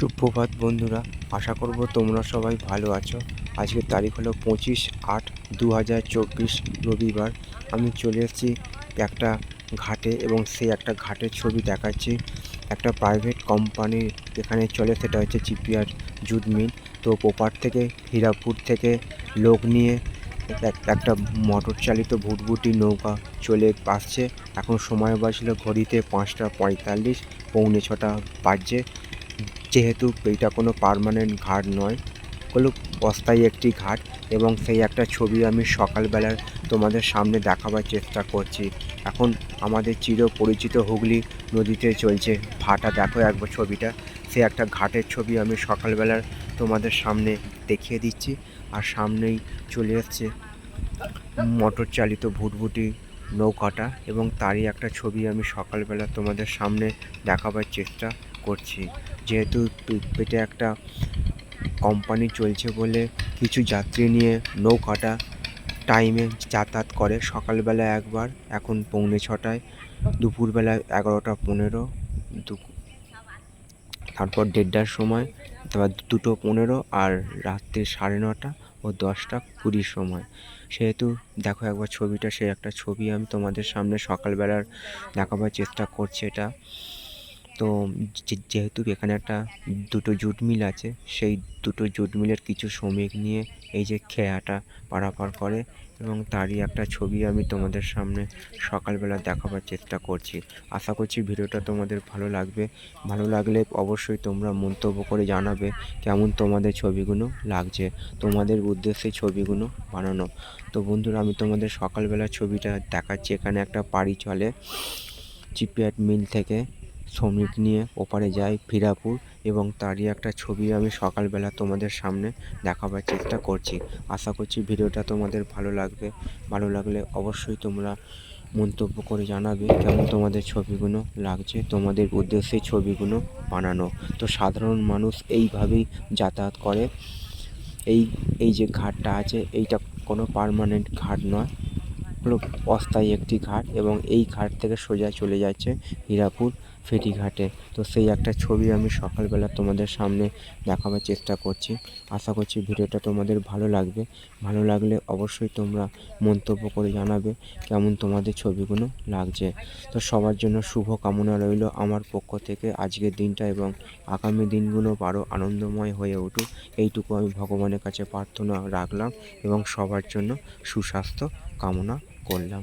সুপ্রভাত বন্ধুরা, আশা করব তোমরা সবাই ভালো আছো। আজকের তারিখ হলো পঁচিশ আট দু হাজার চব্বিশ রবিবার। আমি চলে এসেছি একটা ঘাটে এবং সেই একটা ঘাটের ছবি দেখাচ্ছি। একটা প্রাইভেট কোম্পানি এখানে চলে, সেটা হচ্ছে চিপিয়ার জুট মিল তো পোপার থেকে হীরাপুর থেকে লোক নিয়ে এক- একটা মোটর চালিত ভুটভুটি নৌকা চলে আসছে। এখন সময় বাজলো ঘড়িতে পাঁচটা পঁয়তাল্লিশ, পৌনে ছটা বাজছে। যেহেতু এইটা কোনো পার্মানেন্ট ঘাট নয় হলো অস্থায়ী একটি ঘাট এবং সেই একটা ছবি আমি সকালবেলার তোমাদের সামনে দেখাবার চেষ্টা করছি। এখন আমাদের চির পরিচিত হুগলি নদীতে চলছে ভাটা। দেখো একবার ছবিটা সে একটা ঘাটের ছবি আমি সকালবেলার তোমাদের সামনে দেখিয়ে দিচ্ছি আর সামনেই চলে এসছে মোটর চালিত ভুটভুটি নৌকাটা এবং তারই একটা ছবি আমি সকালবেলা তোমাদের সামনে দেখাবার চেষ্টা করছি। যেহেতু পেটে একটা কোম্পানি চলছে বলে কিছু যাত্রী নিয়ে নৌকাটা টাইমে যাতায়াত করে। সকালবেলা একবার, এখন পৌনে ছটায়, দুপুরবেলা এগারোটা পনেরো তারপর দেড়টার সময়, তারপর দুটো পনেরো আর রাত্রি সাড়ে নটা ও দশটা কুড়ির সময়। সেহেতু দেখো একবার ছবিটা সেই একটা ছবি আমি তোমাদের সামনে সকালবেলার দেখাবার চেষ্টা করছি এটা। তো যেহেতু এখানে একটা দুটো জুট মিল আছে, সেই দুটো জুট মিলের কিছু শ্রমিক নিয়ে এই যে খেয়াটা পারাপার করে এবং তারই একটা ছবি আমি তোমাদের সামনে সকালবেলা দেখাবার চেষ্টা করছি। আশা করছি ভিডিওটা তোমাদের ভালো লাগবে। ভালো লাগলে অবশ্যই তোমরা মন্তব্য করে জানাবে কেমন তোমাদের ছবিগুলো লাগছে, তোমাদের উদ্দেশ্যে ছবিগুলো বানানো। তো বন্ধুরা, আমি তোমাদের সকালবেলা ছবিটা দেখাচ্ছি। এখানে একটা পাড়ি চলে, চিপিয়াট মিল থেকে। শ্রমিক নিয়ে ওপারে যায় ফিরাপুর এবং তারই একটা ছবি আমি সকালবেলা তোমাদের সামনে দেখাবার চেষ্টা করছি। আশা করছি ভিডিওটা তোমাদের ভালো লাগবে। ভালো লাগলে অবশ্যই তোমরা মন্তব্য করে জানাবে কেমন তোমাদের ছবিগুলো লাগছে, তোমাদের উদ্দেশ্যে ছবিগুলো বানানো। তো সাধারণ মানুষ এইভাবেই যাতায়াত করে। এই এই যে ঘাটটা আছে, এইটা কোনো পার্মানেন্ট ঘাট নয়। হলো অস্থায়ী একটি ঘাট এবং এই ঘাট থেকে সোজা চলে যাচ্ছে হীরাপুর। ফেরিঘাটে তো সেই একটা ছবি আমি সকালবেলা তোমাদের সামনে দেখাবার চেষ্টা করছি। আশা করছি ভিডিওটা তোমাদের ভালো লাগবে। ভালো লাগলে অবশ্যই তোমরা মন্তব্য করে জানাবে কেমন তোমাদের ছবিগুলো লাগছে। তো সবার জন্য শুভ কামনা রইল আমার পক্ষ থেকে আজকের দিনটা এবং আগামী দিনগুলো আরও আনন্দময় হয়ে উঠুক। এইটুকু আমি ভগবানের কাছে প্রার্থনা রাখলাম এবং সবার জন্য সুস্বাস্থ্য কামনা করলাম।